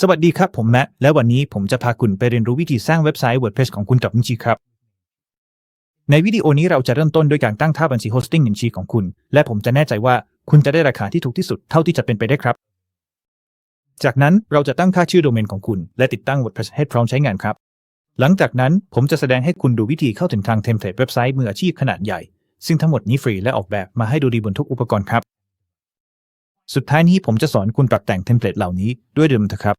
สวัสดีครับ ผมแมทและวันนี้ผมจะพาคุณไปเรียนรู้วิธีสร้างเว็บไซต์ WordPress ของคุณกับบัญชีครับ ในวิดีโอนี้เราจะเริ่มต้นด้วยการตั้งค่าบัญชีโฮสติ้งบัญชีของคุณ และผมจะแน่ใจว่าคุณจะได้ราคาที่ถูกที่สุดเท่าที่จะเป็นไปได้ครับ จากนั้นเราจะตั้งค่าชื่อโดเมนของคุณ และติดตั้ง WordPress ให้พร้อมใช้งานครับ หลังจากนั้นผมจะแสดงให้คุณดูวิธีเข้าถึงทางเทมเพลตเว็บไซต์มืออาชีพขนาดใหญ่ ซึ่งทั้งหมดนี้ฟรีและออกแบบมาให้ดูดีบนทุกอุปกรณ์ครับ สุดท้ายนี้ผมจะสอนคุณปรับแต่งเทมเพลตเหล่านี้ด้วยเดิมเถอะครับ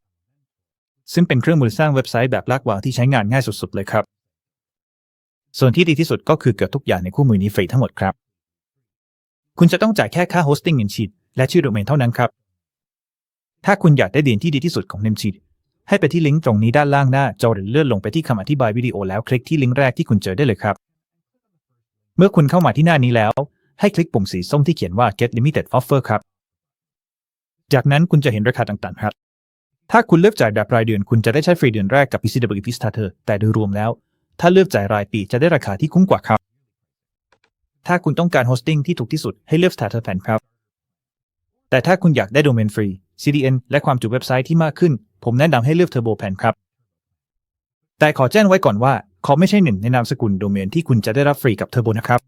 ซึ่งเป็นเครื่องมือสร้างเว็บไซต์แบบลากวางที่ใช้งานง่ายสุดๆเลยครับ ส่วนที่ดีที่สุดก็คือเกือบทุกอย่างในคู่มือนี้ฟรีทั้งหมดครับ คุณจะต้องจ่ายแค่ค่าโฮสติ้งเงินชีตและชื่อโดเมนเท่านั้นครับ ถ้าคุณอยากได้เดียนที่ดีที่สุดของเนมชีตให้ไปที่ลิงก์ตรงนี้ด้านล่างหน้าจอหรือเลื่อนลงไปที่คำอธิบายวิดีโอแล้วคลิกที่ลิงก์แรกที่คุณเจอได้เลยครับ เมื่อคุณเข้ามาที่หน้านี้แล้ว ให้คลิกปุ่มสีส้มที่เขียนว่า get limited offer ครับ จากนั้นคุณจะเห็นราคาต่างๆครับ ถ้าคุณเลือกจ่ายแบบรายเดือนคุณจะได้ใช้ฟรีเดือนแรกกับ PCW p Starter แต่โดยรวมแล้ว ถ้าเลือกจ่ายรายปีจะได้ราคาที่คุ้มกว่าครับ ถ้าคุณต้องการโฮสติ้งที่ถูกที่สุดให้เลือก Starter Plan ครับ แต่ถ้าคุณอยากได้โดเมนฟรี CDN และความจุเว็บไซต์ที่มากขึ้น ผมแนะนำให้เลือก Turbo Plan ครับ แต่ขอแจ้งไว้ก่อนว่าเขาไม่ใช่หนึ่งในนามสกุลโดเมนที่คุณจะได้รับฟรีกับ Turbo นะครับ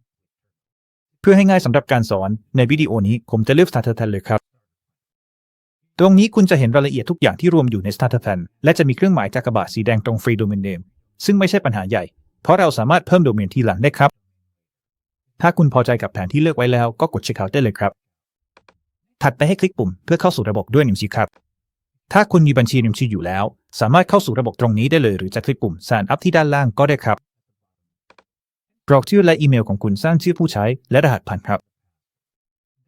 เพื่อให้ง่ายสำหรับการสอนในวิดีโอนี้ผมจะเลือก Starter Plan เลยครับ ตรงนี้คุณจะเห็นรายละเอียดทุกอย่างที่รวมอยู่ใน Starter Plan และจะมีเครื่องหมายกากบาทสีแดงตรงฟรีโดเมนเนมซึ่งไม่ใช่ปัญหาใหญ่ เพราะเราสามารถเพิ่มโดเมนทีหลังได้ครับ ถ้าคุณพอใจกับแผนที่เลือกไว้แล้วก็กดเช็คเอาท์ได้เลยครับ ถัดไปให้คลิกปุ่มเพื่อเข้าสู่ระบบด้วยนิมชีครับ ถ้าคุณมีบัญชีนิมชีอยู่แล้ว สามารถเข้าสู่ระบบตรงนี้ได้เลย หรือจะคลิกปุ่ม Sign up ที่ด้านล่างก็ได้ครับกรอกชื่อและอีเมลของคุณสร้างชื่อผู้ใช้และรหัสผ่านครับ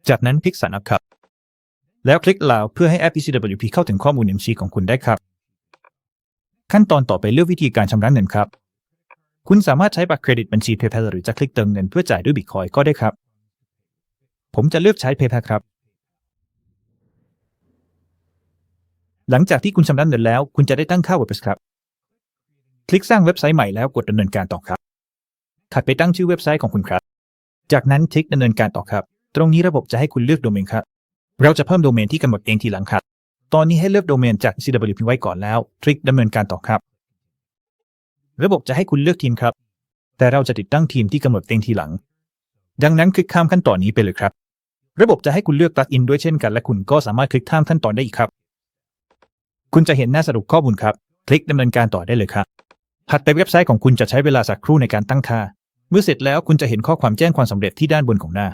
จากนั้นคลิก Sign up ครับ แล้วคลิก Allow เพื่อให้แอป PCWP เข้าถึงข้อมูลนิมชีของคุณได้ครับ ขั้นตอนต่อไปเลือกวิธีการชำระเงินครับ คุณสามารถใช้บัตรเครดิตบัญชี PayPal หรือจะคลิกเติมเงินเพื่อจ่ายด้วย Bitcoin ก็ได้ครับ ผมจะเลือกใช้ PayPal ครับ หลังจากที่คุณชำระเงินแล้ว คุณจะได้ตั้งค่า WordPress ครับ คลิกสร้างเว็บไซต์ใหม่แล้วกดดำเนินการต่อครับถัดไปตั้งชื่อเว็บไซต์ของคุณครับ จากนั้นคลิกดำเนินการต่อครับ ตรงนี้ระบบจะให้คุณเลือกโดเมนครับ เราจะเพิ่มโดเมนที่กำหนดเองทีหลังครับ ตอนนี้ให้เลือกโดเมนจาก CWP ไว้ก่อนแล้วคลิกดำเนินการต่อครับ ระบบจะให้คุณเลือกทีมครับ แต่เราจะติดตั้งทีมที่กำหนดเองทีหลัง ดังนั้นคลิกข้ามขั้นตอนนี้ไปเลยครับ ระบบจะให้คุณเลือกปลั๊กอินด้วยเช่นกัน และคุณก็สามารถคลิกข้ามขั้นตอนได้อีกครับ คุณจะเห็นหน้าสรุปข้อมูลครับ คลิกดำเนินการต่อได้เลยครับถัดไปเว็บไซต์ของคุณจะใช้เวลาสักครู่ในการตั้งค่า เมื่อเสร็จแล้วคุณจะเห็นข้อความแจ้งความสำเร็จที่ด้านบนของหน้า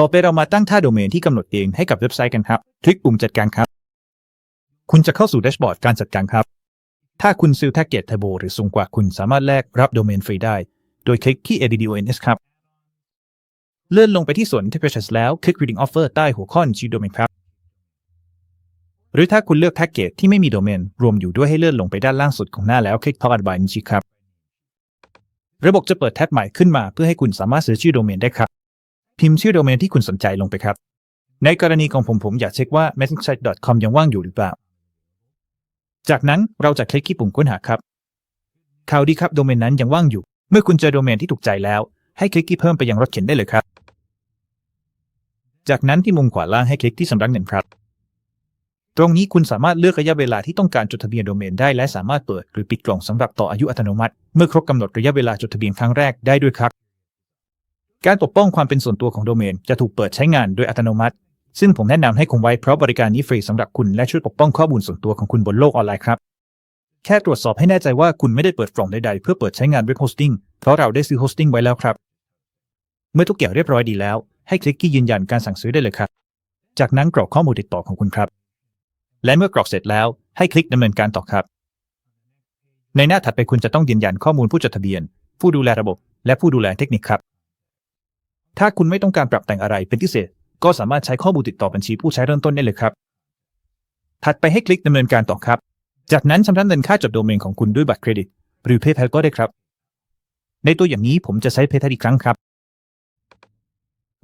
ต่อไปเรามาตั้งค่าโดเมนที่กำหนดเองให้กับเว็บไซต์กันครับ คลิกปุ่มจัดการครับ คุณจะเข้าสู่แดชบอร์ดการจัดการครับ ถ้าคุณซื้อแพ็กเกจเทอร์โบหรือสูงกว่าคุณสามารถแลกรับโดเมนฟรีได้ โดยคลิกที่ ADDONS ครับ เลื่อนลงไปที่ส่วนที่ Purchase แล้วคลิก Reading Offer ใต้หัวข้อชื่อโดเมนครับ หรือถ้าคุณเลือกแพ็กเกจที่ไม่มีโดเมนรวมอยู่ด้วยให้เลื่อนลงไปด้านล่างสุดของหน้าแล้วคลิก Powered by Nichi ครับ ระบบจะเปิดแท็บใหม่ขึ้นมาเพื่อให้คุณสามารถซื้อชื่อโดเมนได้ครับ พิมพ์ชื่อโดเมนที่คุณสนใจลงไปครับ ในกรณีของผมผมอยากเช็คว่า message.com ยังว่างอยู่หรือเปล่า จากนั้นเราจะคลิกที่ปุ่มค้นหาครับข่าวดีครับโดเมนนั้นยังว่างอยู่ เมื่อคุณเจอโดเมนที่ถูกใจแล้ว ให้คลิกที่เพิ่มไปยังรถเข็นได้เลยครับ จากนั้นที่มุมขวาล่างให้คลิกที่สำนักเงินครับ ตรงนี้คุณสามารถเลือกระยะเวลาที่ต้องการจดทะเบียนโดเมนได้และสามารถเปิดหรือปิดกล่องสำหรับต่ออายุอัตโนมัติ เมื่อครบกำหนดระยะเวลาจดทะเบียนครั้งแรกได้ด้วยครับ การปกป้องความเป็นส่วนตัวของโดเมน จะถูกเปิดใช้งานโดยอัตโนมัติ ซึ่งผมแนะนำให้คงไว้เพราะบริการนี้ฟรีสำหรับคุณและช่วยปกป้องข้อมูลส่วนตัวของคุณบนโลกออนไลน์ครับ แค่ตรวจสอบให้แน่ใจว่าคุณไม่ได้เปิดฟอร์มใดๆ เพื่อเปิดใช้งานเว็บโฮสติ้งเพราะเราได้ซื้อโฮสติ้งไว้แล้วครับ เมื่อทุกอย่างเรียบร้อยดีแล้ว ให้คลิกที่ยืนยันการสั่งซื้อได้เลยครับ จากนั้นกรอกข้อมูลติดต่อของคุณครับ และเมื่อกรอกเสร็จแล้วให้คลิกดำเนินการต่อครับ ในหน้าถัดไปคุณจะต้องยืนยันข้อมูลผู้จดทะเบียน ผู้ดูแลระบบ และผู้ดูแลเทคนิคครับ ถ้าคุณไม่ต้องการปรับแต่งอะไรเป็นพิเศษ ก็สามารถใช้ข้อมูลติดต่อบัญชีผู้ใช้เริ่มต้นได้เลยครับ ถัดไปให้คลิกดำเนินการต่อครับ จากนั้นชำระเงินค่าจดโดเมนของคุณด้วยบัตรเครดิต หรือ PayPal ก็ได้ครับ ในตัวอย่างนี้ผมจะใช้ PayPal อีกครั้งครับ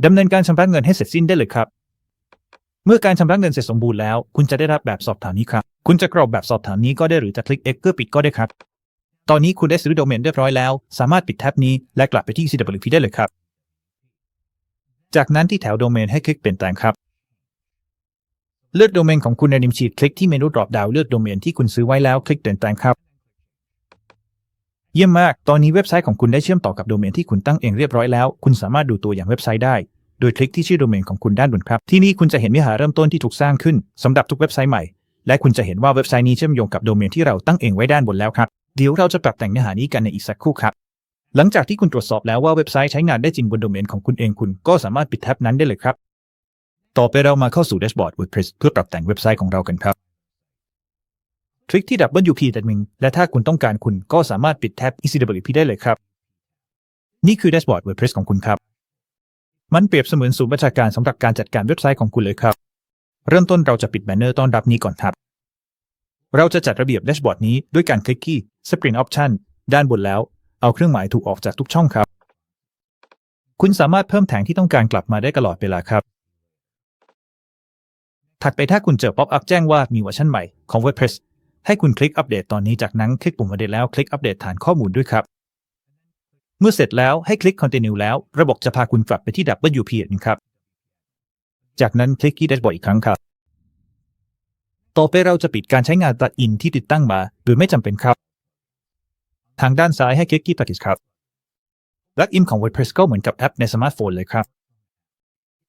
ดำเนินการชำระเงินให้เสร็จสิ้นได้เลยครับ เมื่อการชำระเงินเสร็จสมบูรณ์แล้ว คุณจะได้รับแบบสอบถามนี้ครับ คุณจะกรอกแบบสอบถามนี้ก็ได้หรือจะคลิก X เพื่อปิดก็ได้ครับ ตอนนี้คุณได้ซื้อโดเมนเรียบร้อยแล้ว สามารถปิดแท็บนี้และกลับไปที่ CWP ได้เลยครับ จากนั้นที่แถวโดเมนให้คลิกเปลี่ยนแปลงครับเลือกโดเมนของคุณในริมชีคลิกที่เมนูดรอปดาวเลือกโดเมนที่คุณซื้อไว้แล้วคลิกเปลี่ยนแปลงครับ เยี่ยมมาก ตอนนี้เว็บไซต์ของคุณได้เชื่อมต่อกับโดเมนที่คุณตั้งเองเรียบร้อยแล้ว คุณสามารถดูตัวอย่างเว็บไซต์ได้ โดยคลิกที่ชื่อโดเมนของคุณด้านบนครับ ที่นี่คุณจะเห็นเนื้อหาเริ่มต้นที่ถูกสร้างขึ้นสำหรับทุกเว็บไซต์ใหม่ และคุณจะเห็นว่าเว็บไซต์นี้เชื่อมโยงกับโดเมนที่เราตั้งเองไว้ด้านบนแล้วครับ เดี๋ยวเราจะปรับแต่งเนื้อหานี้กันในอีกสักครู่ครับ หลังจากที่คุณตรวจสอบแล้วว่าเว็บไซต์ใช้งานได้จริงบนโดเมนของคุณเองคุณก็สามารถปิดแท็บนั้นได้เลยครับ ต่อไปเรามาเข้าสู่แดชบอร์ด WordPress เพื่อปรับแต่งเว็บไซต์ของเรากันครับทริคที่ WP แต่หนึ่งและถ้าคุณต้องการคุณก็สามารถปิดแท็บ ECWP ได้เลยครับ นี่คือแดชบอร์ด WordPress ของคุณครับ มันเปรียบเสมือนศูนย์ประชาการสำหรับการจัดการเว็บไซต์ของคุณเลยครับ เริ่มต้นเราจะปิดแบนเนอร์ต้อนรับนี้ก่อนครับ เราจะจัดระเบียบแดชบอร์ดนี้ด้วยการคลิกที่ Screen Option ด้านบนแล้ว เอาเครื่องหมายถูกออกจากทุกช่องครับ คุณสามารถเพิ่มแถงที่ต้องการกลับมาได้ตลอดเวลาครับ ถัดไปถ้าคุณเจอป๊อปอัพแจ้งว่ามีเวอร์ชันใหม่ของ WordPress ให้คุณคลิกอัปเดตตอนนี้จากนั้นคลิกปุ่มอัปเดตแล้วคลิกอัปเดตฐานข้อมูลด้วยครับ เมื่อเสร็จแล้วให้คลิก Continue แล้ว ระบบจะพาคุณกลับไปที่ WP อีกครั้งครับ จากนั้นคลิกที่ Dashboard อีกครั้งครับ ต่อไปเราจะปิดการใช้งาน plugin ที่ติดตั้งมาโดยไม่จำเป็นครับ ทางด้านซ้ายให้คลิกที่ Plugins ครับ plugin ของ WordPress ก็เหมือนกับแอปในสมาร์ทโฟนเลยครับ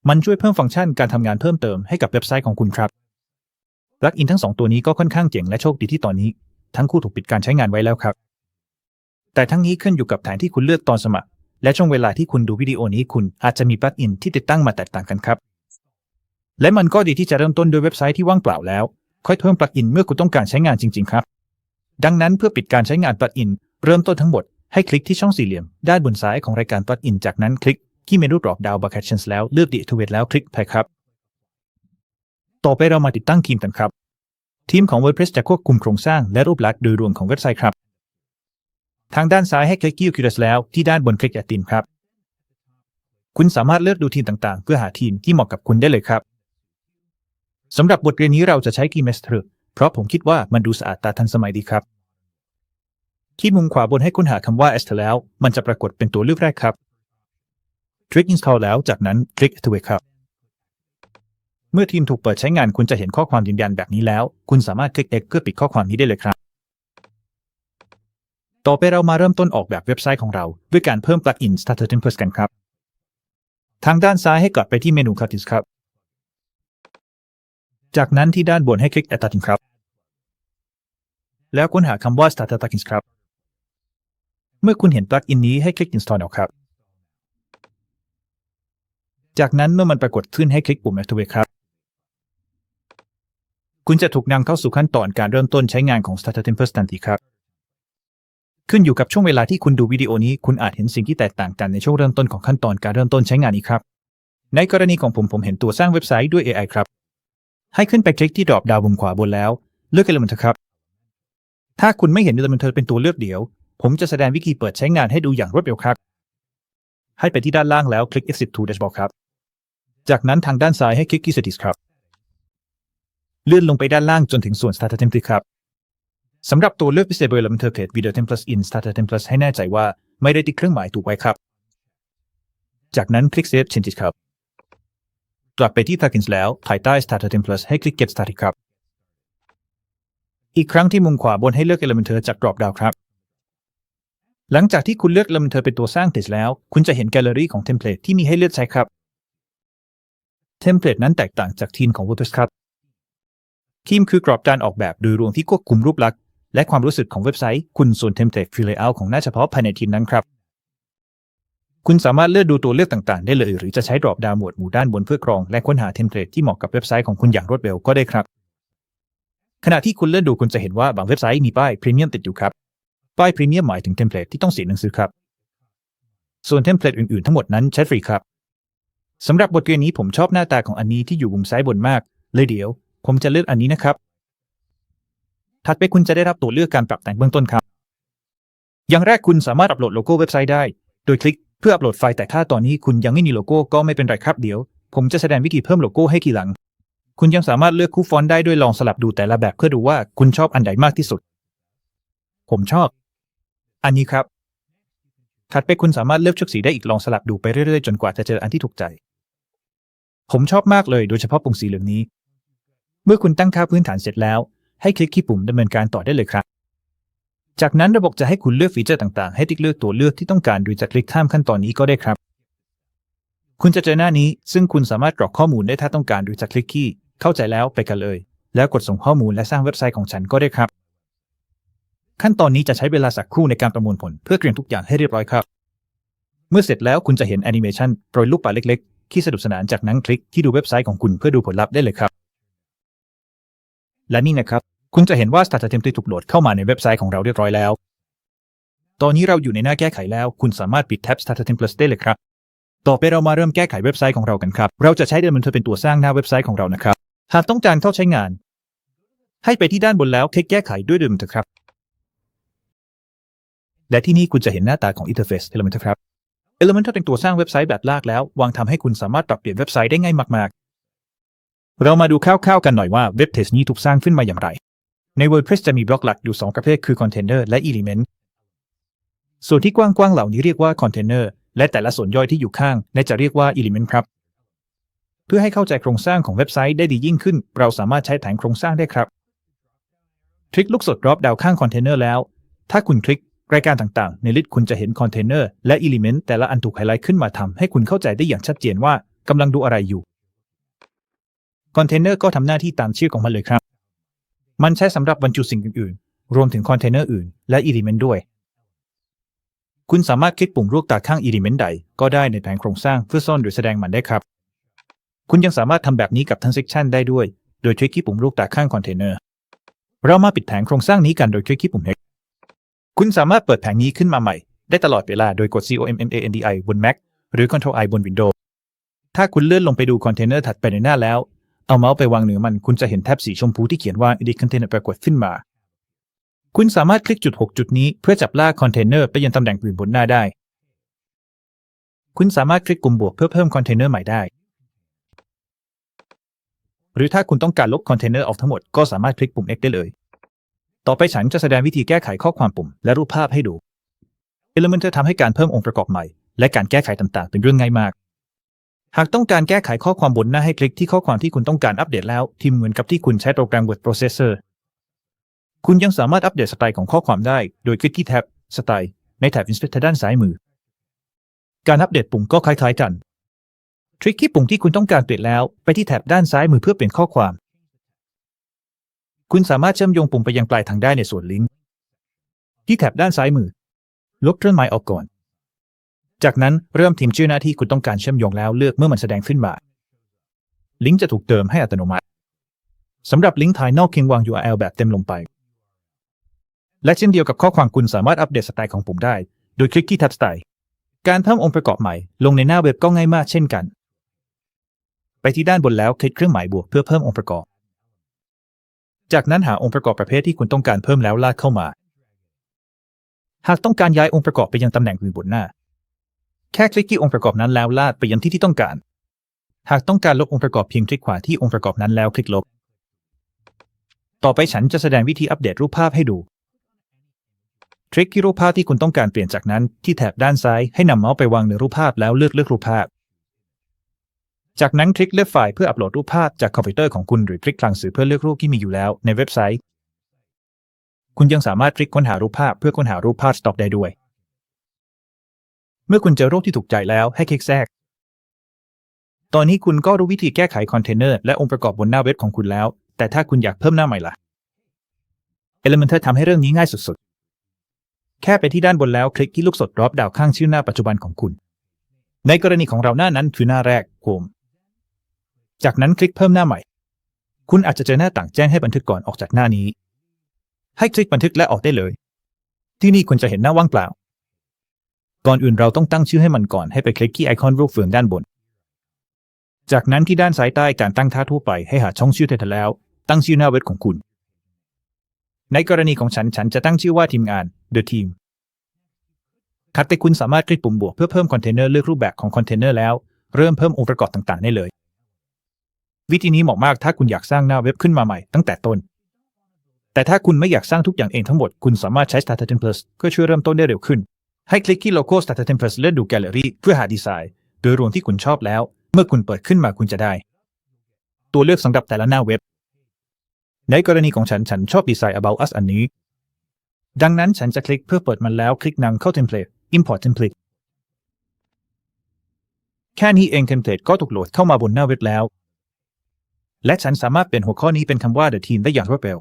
มันช่วยเพิ่มฟังก์ชันการทำงานเพิ่มเติมให้กับเว็บไซต์ของคุณครับปลั๊กอินทั้งสองตัวนี้ก็ค่อนข้างเจ๋งและโชคดีที่ตอนนี้ ทั้งคู่ถูกปิดการใช้งานไว้แล้วครับ แต่ทั้งนี้ขึ้นอยู่กับแผนที่คุณเลือกตอนสมัคร และช่วงเวลาที่คุณดูวิดีโอนี้คุณอาจจะมีปลั๊กอินที่ติดตั้งมาแตกต่างกันครับ และมันก็ดีที่จะเริ่มต้นด้วยเว็บไซต์ที่ว่างเปล่าแล้ว ค่อยเพิ่มปลั๊กอินเมื่อคุณต้องการใช้งานจริง ๆ ครับ ดังนั้นเพื่อปิดการใช้งานปลั๊กอิน เริ่มต้นทั้งหมดให้คลิกที่ช่องสี่เหลี่ยม ด้านบนซ้ายของรายการปลั๊กอินจากนั้นคลิกที่เมนู drop down vacations แล้วเลือก deactivate แล้วคลิกไปครับ ต่อไปเรามาติดตั้งทีมกันครับ ทีมของ WordPress จะควบคุมโครงสร้างและรูปลักษณ์โดยรวมของเว็บไซต์ครับ ทางด้านซ้ายให้คลิกที่ Curious แล้วที่ด้านบนคลิก Add ทีมครับ คุณสามารถเลือกดูทีมต่างๆ เพื่อหาทีมที่เหมาะกับคุณได้เลยครับสำหรับบทเรียนนี้เราจะใช้คีย์ Master เพราะผมคิดว่ามันดูสะอาดตาทันสมัยดีครับ ที่มุมขวาบนให้ค้นหาคำว่า Esther แล้ว มันจะปรากฏเป็นตัวเลือกแรกครับคลิก Install แล้วจากนั้นคลิก Activate ครับ เมื่อทีมถูกเปิดใช้งานคุณจะเห็นข้อความยืนยันแบบนี้แล้ว คุณสามารถคลิก X เพื่อปิดข้อความนี้ได้เลยครับ ต่อไปเรามาเริ่มต้นออกแบบเว็บไซต์ของเรา ด้วยการเพิ่มปลั๊กอิน Starter Templates กันครับ ทางด้านซ้ายให้กลับไปที่เมนู Plugins ครับ จากนั้นที่ด้านบนให้คลิก Add Plugin ครับ แล้วค้นหาคำว่า Starter Plugins ครับ เมื่อคุณเห็นปลั๊กอินนี้ให้คลิก Install now ครับ จากนั้นเมื่อมันปรากฏขึ้นให้คลิกปุ่ม Activate ครับ คุณจะถูกนำเข้าสู่ขั้นตอนการเริ่มต้นใช้งานของ Starter Templates ทันทีครับ ขึ้นอยู่กับช่วงเวลาที่คุณดูวิดีโอนี้ คุณอาจเห็นสิ่งที่แตกต่างกันในช่วงเริ่มต้นของขั้นตอนการเริ่มต้นใช้งานนี้ครับ ในกรณีของผมผมเห็นตัวสร้างเว็บไซต์ด้วย AI ครับ ให้ขึ้นไปคลิกที่ดรอปดาวมุมขวาบนแล้ว เลือก Element ครับถ้าคุณไม่เห็น Element เป็นตัวเลือกเดียว ผมจะแสดงวิธีเปิดใช้งานให้ดูอย่างรวดเร็วครับ ให้ไปที่ด้านล่างแล้วคลิก Exit to Dashboard ครับ จากนั้นทางด้านซ้ายให้คลิกที่ Settings ครับ เลื่อนลงไปด้านล่างจนถึงส่วน Starter Template ครับสำหรับตัวเลือก Visible Element Template Video Template in Starter Template ให้แน่ใจว่าไม่ได้ติดเครื่องหมายถูกไว้ครับ จากนั้นคลิก Save Changes ครับ กลับไปที่ Plugins แล้วภายใต้ Starter Template ให้คลิก Get Started ครับ อีกครั้งที่มุมขวาบนให้เลือก Elementor จาก Drop Down ครับ หลังจากที่คุณเลือก Elementor เป็นตัวสร้างเพจแล้ว คุณจะเห็นแกลเลอรี่ของเทมเพลตที่มีให้เลือกใช้ครับ เทมเพลตนั้นแตกต่างจากทีมของ WordPress ครับทีมคือกรอบการออกแบบโดยรวมที่ควบคุมรูปลักษณ์และความรู้สึกของเว็บไซต์ คุณส่วนเทมเพลตคือ layout ของหน้าเฉพาะภายในทีมนั้นครับ คุณสามารถเลือกดูตัวเลือกต่างๆ ได้เลย หรือจะใช้ drop down หมวดหมู่ด้านบนเพื่อกรอง และค้นหาเทมเพลตที่เหมาะกับเว็บไซต์ของคุณอย่างรวดเร็วก็ได้ครับ ขณะที่คุณเลื่อนดูคุณจะเห็นว่าบางเว็บไซต์มีป้ายพรีเมียมติดอยู่ครับ ป้ายพรีเมียมหมายถึงเทมเพลตที่ต้องเสียหนังสือครับ ส่วนเทมเพลตอื่นๆ ทั้งหมดนั้นใช้ฟรีครับสำหรับบทเรียนนี้ผมชอบหน้าตาของอันนี้ที่อยู่มุมซ้ายบนมาก เลยเดี๋ยว ผมจะเลือกอันนี้นะครับ ถัดไปคุณจะได้รับตัวเลือกการปรับแต่งเบื้องต้นครับ อย่างแรกคุณสามารถอัปโหลดโลโก้เว็บไซต์ได้ โดยคลิกเพื่ออัปโหลดไฟล์แต่ถ้าตอนนี้คุณยังไม่มีโลโก้ก็ไม่เป็นไรครับเดี๋ยว ผมจะแสดงวิธีเพิ่มโลโก้ให้ทีหลัง คุณยังสามารถเลือกคู่ฟอนต์ได้ด้วยลองสลับดูแต่ละแบบเพื่อดูว่าคุณชอบอันใดมากที่สุด ผมชอบ อันนี้ครับ ถัดไปคุณสามารถเลือกชุดสีได้อีกลองสลับดูไปเรื่อยๆ จนกว่าจะเจออันที่ถูกใจ ผมชอบมากเลยโดยเฉพาะปุ่มสีเหลืองนี้ เมื่อคุณตั้งค่าพื้นฐานเสร็จแล้ว ให้คลิกที่ปุ่มดำเนินการต่อได้เลยครับ จากนั้นระบบจะให้คุณเลือกฟีเจอร์ต่างๆ ให้ติ๊กเลือกตัวเลือกที่ต้องการหรือจะคลิกข้ามขั้นตอนนี้ก็ได้ครับ คุณจะเจอหน้านี้ ซึ่งคุณสามารถกรอกข้อมูลได้ถ้าต้องการหรือจะคลิกที่เข้าใจแล้วไปกันเลย แล้วกดส่งข้อมูลและสร้างเว็บไซต์ของฉันก็ได้ครับ ขั้นตอนนี้จะใช้เวลาสักครู่ในการประมวลผลเพื่อเตรียมทุกอย่างให้เรียบร้อยครับ เมื่อเสร็จแล้วคุณจะเห็นแอนิเมชันโปรยลูกปัดเล็กๆ ที่สนุกสนานจากนั้นคลิกที่ดูเว็บไซต์ของคุณเพื่อดูผลลัพธ์ได้เลยครับ และนี่นะครับ คุณจะเห็นว่า Starter Template ถูกโหลดเข้ามาในเว็บไซต์ของเราเรียบร้อยแล้ว ตอนนี้เราอยู่ในหน้าแก้ไขแล้ว คุณสามารถปิดแท็บ Starter Template ได้เลยครับ ต่อไปเรามาเริ่มแก้ไขเว็บไซต์ของเรากันครับ เราจะใช้เดมันเธอเป็นตัวสร้างหน้าเว็บไซต์ของเรานะครับ หากต้องการเข้าใช้งาน ให้ไปที่ด้านบนแล้วคลิกแก้ไขด้วยเดิมเถอะครับ และที่นี่คุณจะเห็นหน้าตาของ Interface Elementor ครับ Elementor เป็นตัวสร้างเว็บไซต์แบบลากแล้ว วางทำให้คุณสามารถปรับเปลี่ยนเว็บไซต์ได้ง่ายมาก ๆ เรามาดูคร่าวๆกันหน่อยว่าเว็บเทสนี้ถูกสร้างขึ้นมาอย่างไร ใน WordPress จะมีบล็อกหลักอยู่ 2 ประเภทคือ Container และ Element ส่วนที่กว้างๆเหล่านี้เรียกว่า Container และแต่ละส่วนย่อยที่อยู่ข้างและจะเรียกว่า Element ครับ เพื่อให้เข้าใจโครงสร้างของเว็บไซต์ได้ดียิ่งขึ้น เราสามารถใช้แผนโครงสร้างได้ครับทริคลูกศรดรอปดาวข้างคอนเทนเนอร์แล้ว ถ้าคุณคลิก รายการต่างๆ ในลิสต์คุณจะเห็นคอนเทนเนอร์และอิเลเมนต์แต่ละอันถูกไฮไลท์ขึ้นมาทำให้คุณเข้าใจได้อย่างชัดเจนว่ากำลังดูอะไรอยู่ คอนเทนเนอร์ก็ทำหน้าที่ตามชื่อของมันเลยครับ มันใช้สำหรับบรรจุสิ่งอื่นๆ รวมถึงคอนเทนเนอร์อื่นและอิเลเมนต์ด้วย คุณสามารถคลิกปุ่มรูปตาข้างอิเลเมนต์ใดก็ได้ในแผนโครงสร้างเพื่อซ่อนหรือแสดงมันได้ครับ คุณยังสามารถทำแบบนี้กับทั้งเซกชันได้ด้วย โดยคลิกปุ่มรูปตาข้างคอนเทนเนอร์ เรามาปิดแผงโครงสร้างนี้กันโดยคลิกปุ่ม X คุณสามารถเปิดแผงนี้ขึ้นมาใหม่ ได้ตลอดเวลาโดยกด COMMANDI บน Mac หรือ Ctrl I บน Windows ถ้าคุณเลื่อนลงไปดูคอนเทนเนอร์ถัดไปในหน้าแล้ว เอาเมาส์ไปวางเหนือมัน คุณจะเห็นแท็บสีชมพูที่เขียนว่า Edit Container ปรากฏขึ้นมา คุณสามารถคลิกจุด 6 จุดนี้เพื่อจับลากคอนเทนเนอร์ไปยังตำแหน่งอื่นบนหน้าได้ คุณสามารถคลิกปุ่มบวกเพื่อเพิ่มคอนเทนเนอร์ใหม่ได้ หรือถ้าคุณต้องการลบคอนเทนเนอร์ออกทั้งหมดก็สามารถคลิกปุ่ม X ได้เลย ต่อไปฉันจะแสดงวิธีแก้ไขข้อความปุ่ม และรูปภาพให้ดู Elementor ทำให้การเพิ่มองค์ประกอบใหม่ และการแก้ไขต่างๆ เป็นเรื่องง่ายมาก หากต้องการแก้ไขข้อความบนหน้าให้คลิกที่ข้อความที่คุณต้องการอัปเดตแล้ว ที่เหมือนกับที่คุณใช้โปรแกรม Word Processor คุณยังสามารถอัปเดตสไตล์ของข้อความได้ โดยคลิกที่แท็บสไตล์ในแท็บ Inspector ด้านซ้ายมือ การอัปเดตปุ่มก็คล้ายๆกันทริคที่ปุ่มที่คุณต้องการเปลี่ยนแล้ว ไปที่แท็บด้านซ้ายมือเพื่อเปลี่ยนข้อความ คุณสามารถเชื่อมโยงปุ่มไปยังปลายทางได้ในส่วนลิงก์ ที่แท็บด้านซ้ายมือ ลบเครื่องหมายออกก่อน จากนั้นเริ่มทีมชื่อหน้าที่คุณต้องการเชื่อมโยงแล้วเลือกเมื่อมันแสดงขึ้นมา ลิงก์จะถูกเติมให้อัตโนมัติสำหรับลิงก์ภายนอกเพียงวาง URL แบบเต็มลงไป และเช่นเดียวกับข้อความคุณสามารถอัปเดตสไตล์ของปุ่มได้ โดยคลิกที่แท็บสไตล์ การเพิ่มองค์ประกอบใหม่ ลงในหน้าเว็บก็ง่ายมากเช่นกัน ไปที่ด้านบนแล้วคลิกเครื่องหมายบวกเพื่อเพิ่มองค์ประกอบ จากนั้นหาองค์ประกอบประเภทที่คุณต้องการเพิ่มแล้วลากเข้ามา หากต้องการย้ายองค์ประกอบไปยังตำแหน่งอื่นบนหน้า แค่คลิกที่องค์ประกอบนั้นแล้วลากไปยังที่ที่ต้องการ หากต้องการลบองค์ประกอบเพียงคลิกขวาที่องค์ประกอบนั้นแล้วคลิกลบ ต่อไปฉันจะแสดงวิธีอัปเดตรูปภาพให้ดูทริคที่รูปภาพที่คุณต้องการเปลี่ยนจากนั้นที่แถบด้านซ้ายให้นำเมาส์ไปวางในรูปภาพแล้วเลือกเลือกรูปภาพ จากนั้นคลิกเลือกไฟล์เพื่ออัปโหลดรูปภาพจากคอมพิวเตอร์ของคุณหรือคลิกคลังสื่อเพื่อเลือกรูปที่มีอยู่แล้วในเว็บไซต์ คุณยังสามารถคลิกค้นหารูปภาพเพื่อค้นหารูปภาพสต็อกได้ด้วย เมื่อคุณเจอรูปที่ถูกใจแล้วให้คลิกแทรก ตอนนี้คุณก็รู้วิธีแก้ไขคอนเทนเนอร์และองค์ประกอบบนหน้าเว็บของคุณแล้ว แต่ถ้าคุณอยากเพิ่มหน้าใหม่ล่ะ Elementor ทำให้เรื่องนี้ง่ายสุดๆ แค่ไปที่ด้านบนแล้วคลิกที่ลูกศรดรอปดาวข้างชื่อหน้าปัจจุบันของคุณ ในกรณีของเราหน้านั้นคือหน้าแรกโฮม จากนั้นคลิกเพิ่มหน้าใหม่ คุณอาจจะเจอหน้าต่างแจ้งให้บันทึกก่อนออกจากหน้านี้ ให้คลิกบันทึกและออกได้เลย ที่นี่คุณจะเห็นหน้าว่างเปล่า ก่อนอื่นเราต้องตั้งชื่อให้มันก่อนให้ไปคลิกที่ไอคอนรูปเฟืองด้านบน จากนั้นที่ด้านซ้ายใต้การตั้งค่าทั่วไปให้หาช่องชื่อเทแล้ว ตั้งชื่อหน้าเว็บของคุณ ในกรณีของฉันฉันจะตั้งชื่อว่าทีมงาน The Team คัดแต่คุณสามารถคลิกปุ่มบวกเพื่อเพิ่มคอนเทนเนอร์เลือกรูปแบบของคอนเทนเนอร์แล้ว เริ่มเพิ่มองค์ประกอบต่างๆ ได้เลย วิธีนี้เหมาะมากถ้าคุณอยากสร้างหน้าเว็บขึ้นมาใหม่ตั้งแต่ต้น แต่ถ้าคุณไม่อยากสร้างทุกอย่างเองทั้งหมด คุณสามารถใช้ Starter Templates เพื่อช่วยเริ่มต้นได้เร็วขึ้น ให้คลิกที่โลโก้ Starter Templates และดูแกลเลอรี่เพื่อหาดีไซน์ โดยรวมที่คุณชอบแล้ว เมื่อคุณเปิดขึ้นมาคุณจะได้ ตัวเลือกสำหรับแต่ละหน้าเว็บ ในกรณีของฉันฉันชอบดีไซน์ about us อันนี้ ดังนั้นฉันจะคลิกเพื่อเปิดมันแล้วคลิกนำเข้า template import template แค่นี้เอง template ก็ถูกโหลดเข้ามาบนหน้าเว็บแล้ว และฉันสามารถเปลี่ยนหัวข้อนี้เป็นคำว่า the team ได้อย่างรวดเร็ว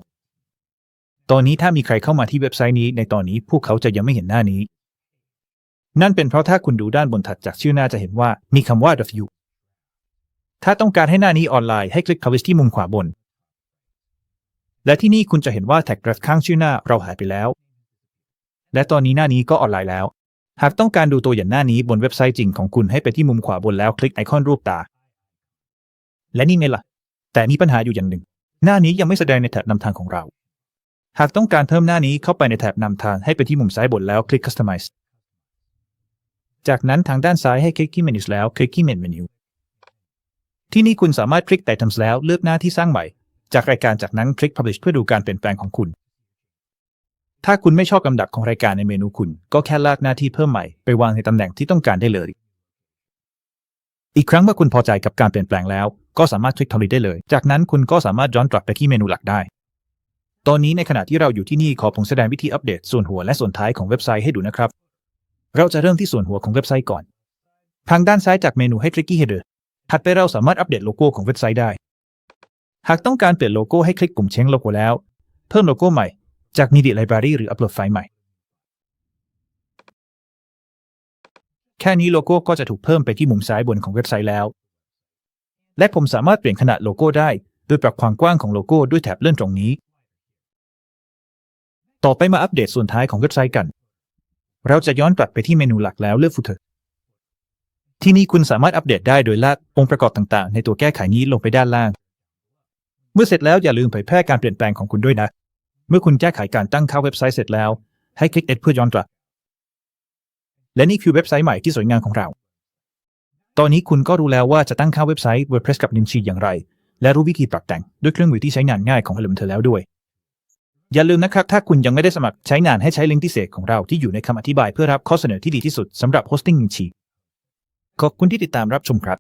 ตอนนี้ถ้ามีใครเข้ามาที่เว็บไซต์นี้ในตอนนี้พวกเขาจะยังไม่เห็นหน้านี้ นั่นเป็นเพราะถ้าคุณดูด้านบนถัดจากชื่อหน้าจะเห็นว่ามีคำว่า the view ถ้าต้องการให้หน้านี้ออนไลน์ให้คลิก publish ที่มุมขวาบน และที่นี่คุณจะเห็นว่าแท็ก ref ข้างชื่อหน้าเราหายไปแล้ว และตอนนี้หน้านี้ก็ออนไลน์แล้ว หากต้องการดูตัวอย่างหน้านี้บนเว็บไซต์จริงของคุณให้ไปที่มุมขวาบนแล้วคลิกไอคอนรูปตา และนี่ไงล่ะ แต่มีปัญหาอยู่อย่างหนึ่ง หน้านี้ยังไม่แสดงในแถบนำทางของเรา หากต้องการเพิ่มหน้านี้เข้าไปในแถบนำทางให้ไปที่มุมซ้ายบนแล้วคลิก customize จากนั้นทางด้านซ้ายให้คลิกที่ Menu แล้วคลิกที่ main menu ที่นี่คุณสามารถคลิก items แล้วเลือกหน้าที่สร้างใหม่ จากรายการจากนั้นคลิก publish เพื่อดูการเปลี่ยนแปลงของคุณ ถ้าคุณไม่ชอบลำดับของรายการในเมนูคุณ ก็แค่ลากหน้าที่เพิ่มใหม่ไปวางในตำแหน่งที่ต้องการได้เลย อีกครั้งเมื่อคุณพอใจกับการเปลี่ยนแปลงแล้ว ก็สามารถคลิก tolerate ได้เลย จากนั้นคุณก็สามารถย้อนกลับไปที่เมนูหลักได้ ตอนนี้ในขณะที่เราอยู่ที่นี่ขอผมแสดงวิธีอัปเดตส่วนหัวและส่วนท้ายของเว็บไซต์ให้ดูนะครับ เราจะเริ่มที่ส่วนหัวของเว็บไซต์ก่อน ทางด้านซ้ายจากเมนูให้คลิกที่ header ถัดไปเราสามารถอัปเดตโลโก้ของเว็บไซต์ได้ หากต้องการเปลี่ยนโลโก้ให้คลิกปุ่มเชงโลโก้แล้ว เพิ่มโลโก้ใหม่จาก Media Library หรืออัปโหลดไฟล์ใหม่ ค่นี้โลโก้ก็จะถูกเพิ่มไปที่มุมซ้ายบนของเว็บไซต์แล้ว และผมสามารถเปลี่ยนขนาดโลโก้ได้ โดยปรับความกว้างของโลโก้ด้วยแถบเลื่อนตรงนี้ ต่อไปมาอัปเดตส่วนท้ายของเว็บไซต์กัน เราจะย้อนกลับไปที่เมนูหลักแล้วเลือก Footer ที่นี่คุณสามารถอัปเดตได้โดยลากองค์ประกอบต่างๆ ในตัวแก้ไขนี้ลงไปด้านล่าง เมื่อเสร็จแล้วอย่าลืมเผยแพร่การเปลี่ยนแปลงของคุณด้วยนะ เมื่อคุณแก้ไขการตั้งค่าเว็บไซต์เสร็จแล้ว ให้คลิก Edit เพื่อย้อนกลับ และนี่คือเว็บไซต์ใหม่ที่สวยงามของเรา ตอนนี้คุณก็รู้แล้วว่าจะตั้งค่าเว็บไซต์ WordPress กับ Nimshi อย่างไร และรู้วิธีปรับแต่งด้วยเครื่องมือที่ใช้งานง่ายของ Elementor แล้วด้วย อย่าลืมนะครับ ถ้าคุณยังไม่ได้สมัครใช้งานให้ใช้ลิงก์พิเศษของเราที่อยู่ในคำอธิบายเพื่อรับข้อเสนอที่ดีที่สุดสำหรับ Hosting Nimshi ขอบคุณที่ติดตามรับชมครับ